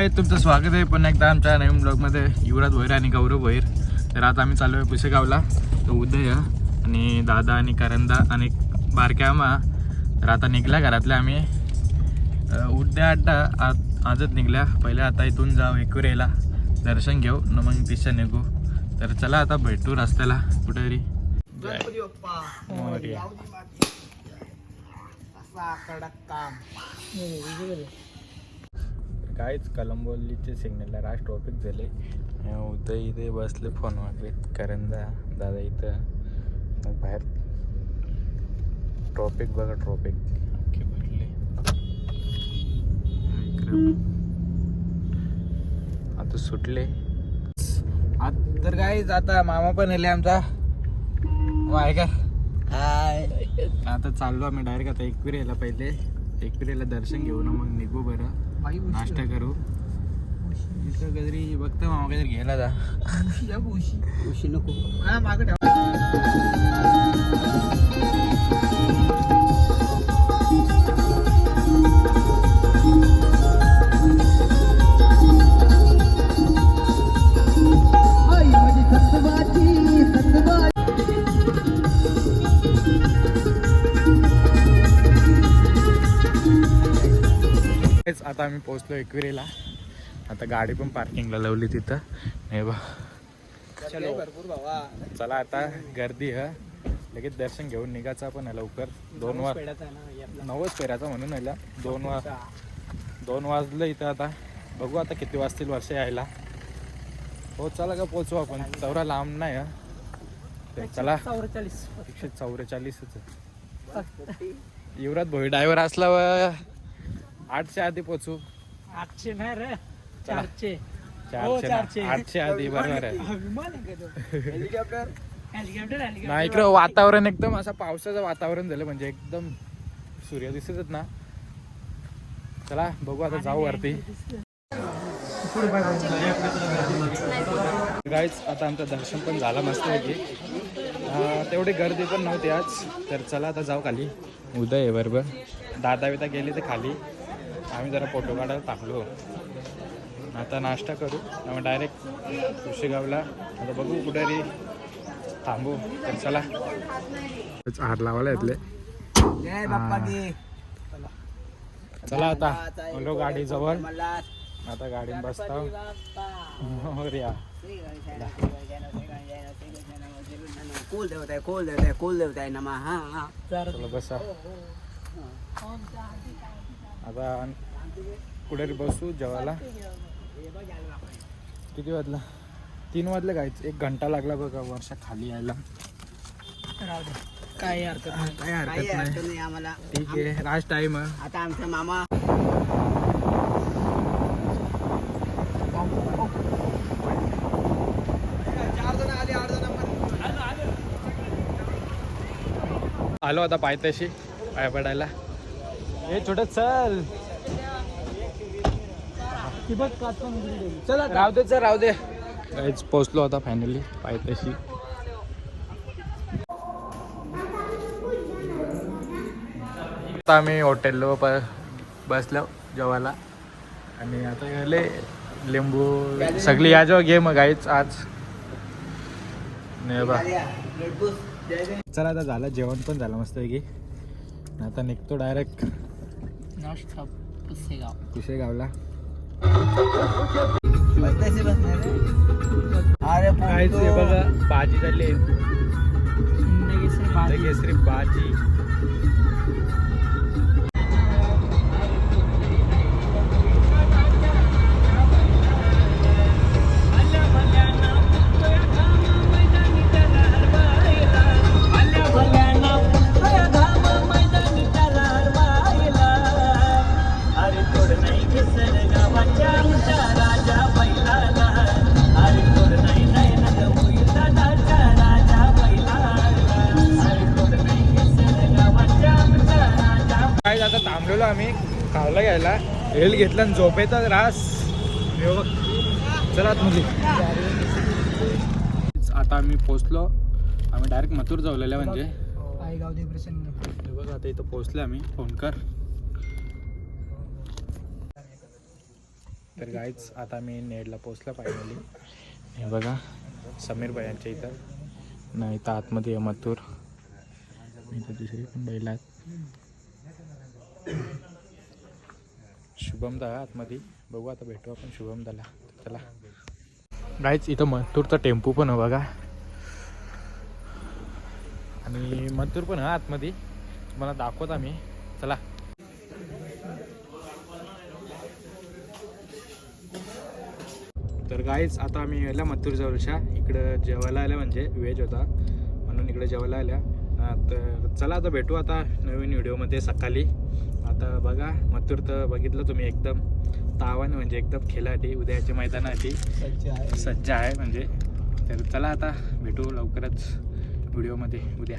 काय तुमचं स्वागत आहे. पुन्हा एकदा आमच्या नवीन ब्लॉगमध्ये. युवराज भोईर आणि गौरव भोईर. तर आता आम्ही चालू आहे पुसेगावला. तर उदय आणि दादा आणि करंदा आणि बारक्या आम्हा तर आता निघल्या घरातल्या आम्ही. उद्या अड्डा आज आजच निघल्या. पहिले आता इथून जाऊ एकविरेला दर्शन घेऊ. न मग तिच्या निघू. तर चला आता भेटू रस्त्याला. कुठेतरी मोरया. काहीच कलंबोलीचे सिग्नलला राज ट्रॉफिक झाले. उदय इथे बसले फोन वागलेत करंजा दादा इथं. मग बाहेर. ट्रॉफिक बघा ट्रॉफिक अख्खे भरले. आता सुटले. आता तर काय आता मामा पण आले आमचा. वाय का आता चाललो आम्ही डायरेक्ट आता एकविरेला पहिले. एकविरेला दर्शन घेऊ ना मग निघू बरं. नाश्ता करू। इथं काहीतरी बघतो मामा काहीतरी घ्यायला जा उशी नको। तेच आता आम्ही पोहोचलो एकविरेला. आता गाडी पण पार्किंगला लावली तिथं. हे बा. चला. आता गर्दी ह. लगेच दर्शन घेऊन निघायचं पण आहे लवकर. दोन वाज नवच फेरायचा म्हणून आल्या दोन वाज दोन वाजलं इथं आता. बघू आता किती वाजतील वर्ष यायला. हो चला का पोचू आपण. चौरा लांब नाही हा. तर चला. चौवेचाळीस. एकशे चौवेचाळीसच युवराज भोई ड्रायव्हर असला व आठच्या आधी पोचू. आठशे नाही रे. चारशे चारशे. चारशे. आठशे आधी बरोबर आहे. हेलिकॉप्टर हेलिकॉप्टर नाही इकडं वातावरण एकदम असं पावसाचं वातावरण झालं म्हणजे एकदम सूर्य दिसतच ना. चला बघू आता जाऊ वरती. गाईच आता आमचं दर्शन पण झालं मस्त पैकी अं, तेवढी गर्दी पण नव्हती आज. तर चला आता जाऊ खाली. उदय आहे बरोबर. दादा बिदा गेले ते खाली. आम्ही जरा फोटो काढायला थांबलो. आता नाश्ता करू. आम्ही डायरेक्ट कुशेगावला. आता बघू कुठेतरी थांबू. तर चला. हार लावायला येतले. चला आता. आलो गाडी जवळ. आता गाडीत बसता. मोरया कुल देवताय कुल देवताय कुल देवताय नमा. हा हा. चला बसा. आता कुठेतरी बसू जेवायला. किती वाजला? तीन वाजले काहीच एक घंटा लागला बघा वर्षा खाली यायला. काय हरकत नाही. काय हरकत नाही. नाही आम्हाला. ठीक आहे लास्ट टाइम आहे आता आमचा मामा आलो आता पायथ्याशी पाय पडायला. हे छोट चल. चला. राहू दे चल राहू दे. काहीच पोचलो आता फायनली पायथ्याशी. आता आम्ही हॉटेललो प बसलो जेवायला. आणि आता गेले लिंबू सगळी या जेव्हा घे मग काहीच आज. नाही बा चला आता झालं जेवण पण झालं मस्त की आता निघतो डायरेक्ट नाश्ता पुसेगाव. कुशेगावला अरे हे बघा भाजी झाली केसरी भाजी थांबलेलो आम्ही. खावला घ्यायला. हेल घेतला आणि झोपेचा रास. हे बघ. चला मुली. आता आम्ही पोचलो आम्ही डायरेक्ट मथुर जावलेल्या म्हणजे. बघा आता इथं पोहोचले आम्ही. फोन कर. तर गाईच आता मी नेडला पोचला फायनली हे बघा. समीर भाई यांच्या इथं. नाही तर आतमध्ये मथुर. इथं दुसरी पण बैल आहेत. शुभमदा आतमध्ये. बघू आता भेटू आपण शुभमदाला. चला. गाईच इथं मथुरचा टेम्पो पण आहे बघा. आणि मथुर पण आहे आतमध्ये. तुम्हाला दाखवत आम्ही. चला. तर गाईच आता आम्ही यायला मथुर जवळच्या इकडं जेवायला आल्या म्हणजे व्हेज होता. म्हणून इकडे जेवायला आल्या. तर चला आता भेटू आता नवीन व्हिडिओमध्ये सकाळी. आता बघा मथुर तर बघितलं तुम्ही एकदम. तावाने म्हणजे एकदम खेळासाठी उद्याच्या मैदानासाठी सज्ज आहे म्हणजे. तर चला आता भेटू लवकरच व्हिडिओमध्ये उद्या.